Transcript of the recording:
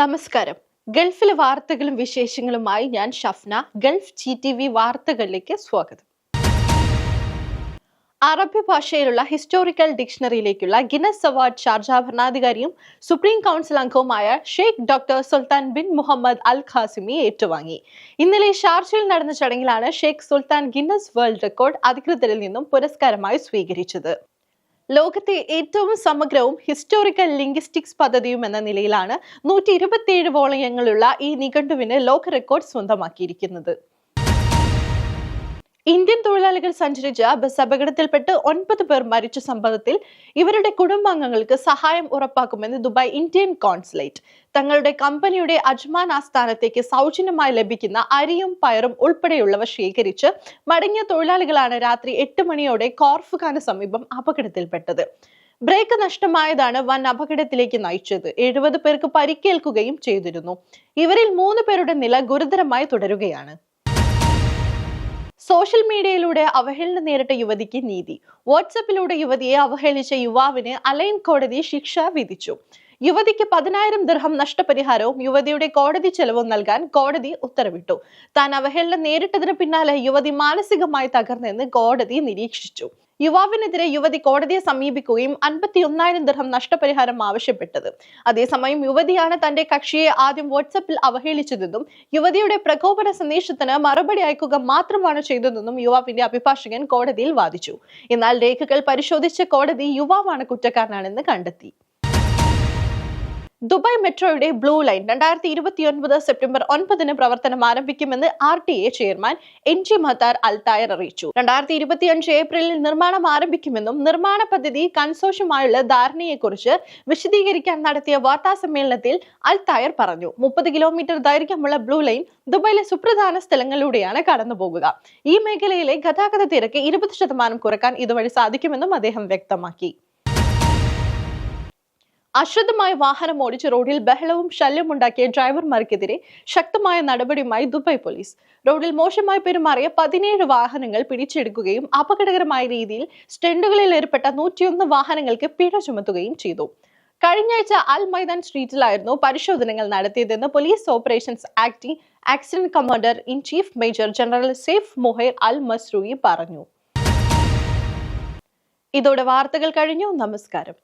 നമസ്കാരം. ഗൾഫിലെ വാർത്തകളും വിശേഷങ്ങളുമായി ഞാൻ Shafna. Gulf G T V വാർത്തകളിലേക്ക് സ്വാഗതം. അറബി ഭാഷയിലുള്ള ഹിസ്റ്റോറിക്കൽ ഡിക്ഷണറിയിലേക്കുള്ള ഗിനസ് അവാർഡ് ഷാർജ ഭരണാധികാരിയും സുപ്രീം കൗൺസിൽ അംഗവുമായ Sheikh doctor Sultan bin Muhammad Al Qasimi ഏറ്റുവാങ്ങി. ഇന്നലെ ഷാർജയിൽ നടന്ന ചടങ്ങിലാണ് Sheikh Sultan Guinness world record അധികൃതരിൽ നിന്നും പുരസ്കാരമായി സ്വീകരിച്ചത്. ലോകത്തെ ഏറ്റവും സമഗ്രവും ഹിസ്റ്റോറിക്കൽ ലിംഗ്വിസ്റ്റിക്സ് പദ്ധതിയും എന്ന നിലയിലാണ് നൂറ്റി ഇരുപത്തിയേഴ് വോളയങ്ങളുള്ള ഈ നിഘണ്ടുവിന് ലോക റെക്കോർഡ് സ്വന്തമാക്കിയിരിക്കുന്നത്. ഇന്ത്യൻ തൊഴിലാളികൾ സഞ്ചരിച്ച ബസ് അപകടത്തിൽപ്പെട്ട് ഒൻപത് പേർ മരിച്ച സംഭവത്തിൽ ഇവരുടെ കുടുംബാംഗങ്ങൾക്ക് സഹായം ഉറപ്പാക്കുമെന്ന് ദുബായ് ഇന്ത്യൻ കോൺസുലേറ്റ്. തങ്ങളുടെ കമ്പനിയുടെ അജ്മാൻ ആസ്ഥാനത്തേക്ക് സൗജന്യമായി ലഭിക്കുന്ന അരിയും പയറും ഉൾപ്പെടെയുള്ളവ ശേഖരിച്ച് മടങ്ങിയ തൊഴിലാളികളാണ് രാത്രി എട്ട് മണിയോടെ കോർഫുഖാന് സമീപം അപകടത്തിൽപ്പെട്ടത്. ബ്രേക്ക് നഷ്ടമായതാണ് വൻ അപകടത്തിലേക്ക് നയിച്ചത്. എഴുപത് പേർക്ക് പരിക്കേൽക്കുകയും ചെയ്തിരുന്നു. ഇവരിൽ മൂന്ന് പേരുടെ നില ഗുരുതരമായി തുടരുകയാണ്. സോഷ്യൽ മീഡിയയിലൂടെ അവഹേളനം നേരിട്ട യുവതിക്ക് നീതി. വാട്സപ്പിലൂടെ യുവതിയെ അവഹേളിച്ച യുവാവിന് അലൈൻ കോടതി ശിക്ഷ വിധിച്ചു. യുവതിക്ക് പതിനായിരം ദൃഹം നഷ്ടപരിഹാരവും യുവതിയുടെ കോടതി ചെലവും നൽകാൻ കോടതി ഉത്തരവിട്ടു. താൻ അവഹേളനം നേരിട്ടതിന് പിന്നാലെ യുവതി മാനസികമായി തകർന്നെന്ന് കോടതി നിരീക്ഷിച്ചു. യുവാവിനെതിരെ യുവതി കോടതിയെ സമീപിക്കുകയും അൻപത്തി ഒന്നായിരം ദിർഹം നഷ്ടപരിഹാരം ആവശ്യപ്പെട്ടത്. അതേസമയം യുവതിയാണ് തന്റെ കക്ഷിയെ ആദ്യം വാട്സപ്പിൽ അവഹേളിച്ചതെന്നും യുവതിയുടെ പ്രകോപന സന്ദേശത്തിന് മറുപടി അയക്കുക മാത്രമാണ് ചെയ്തതെന്നും യുവാവിന്റെ അഭിഭാഷകൻ കോടതിയിൽ വാദിച്ചു. എന്നാൽ രേഖകൾ പരിശോധിച്ച കോടതി യുവാവാണ് കുറ്റക്കാരനാണെന്ന് കണ്ടെത്തി. ദുബായ് മെട്രോയുടെ ബ്ലൂ ലൈൻ രണ്ടായിരത്തി ഇരുപത്തിയൊൻപത് സെപ്റ്റംബർ ഒൻപതിന് പ്രവർത്തനം ആരംഭിക്കുമെന്ന് R T A chairman N G Mattar Al Tayer അറിയിച്ചു. രണ്ടായിരത്തി ഇരുപത്തിയഞ്ച് ഏപ്രിലിൽ നിർമ്മാണം ആരംഭിക്കുമെന്നും നിർമ്മാണ പദ്ധതി കൺസോഷ്യമായുള്ള ധാരണയെക്കുറിച്ച് വിശദീകരിക്കാൻ നടത്തിയ വാർത്താ സമ്മേളനത്തിൽ അൽതായർ പറഞ്ഞു. മുപ്പത് കിലോമീറ്റർ ദൈർഘ്യമുള്ള ബ്ലൂ ലൈൻ ദുബായിലെ സുപ്രധാന സ്ഥലങ്ങളിലൂടെയാണ് കടന്നുപോകുക. ഈ മേഖലയിലെ ഗതാഗത തിരക്ക് ഇരുപത് ശതമാനം കുറയ്ക്കാൻ ഇതുവഴി സാധിക്കുമെന്നും അദ്ദേഹം വ്യക്തമാക്കി. അശ്രദ്ധമായ വാഹനം ഓടിച്ച് റോഡിൽ ബഹളവും ശല്യമുണ്ടാക്കിയ ഡ്രൈവർമാർക്കെതിരെ ശക്തമായ നടപടിയുമായി ദുബായ് പോലീസ്. റോഡിൽ മോശമായി പെരുമാറിയ പതിനേഴ് വാഹനങ്ങൾ പിടിച്ചെടുക്കുകയും അപകടകരമായ രീതിയിൽ സ്റ്റെൻഡുകളിൽ ഏർപ്പെട്ട നൂറ്റിയൊന്ന് വാഹനങ്ങൾക്ക് പിഴ ചുമത്തുകയും ചെയ്തു. കഴിഞ്ഞയാഴ്ച അൽ മൈതാൻ സ്ട്രീറ്റിലായിരുന്നു പരിശോധനകൾ നടത്തിയതെന്ന് police operations acting assistant commander in chief major general Saif Muhair Al Mazrouei പറഞ്ഞു. ഇതോടെ വാർത്തകൾ കഴിഞ്ഞു. നമസ്കാരം.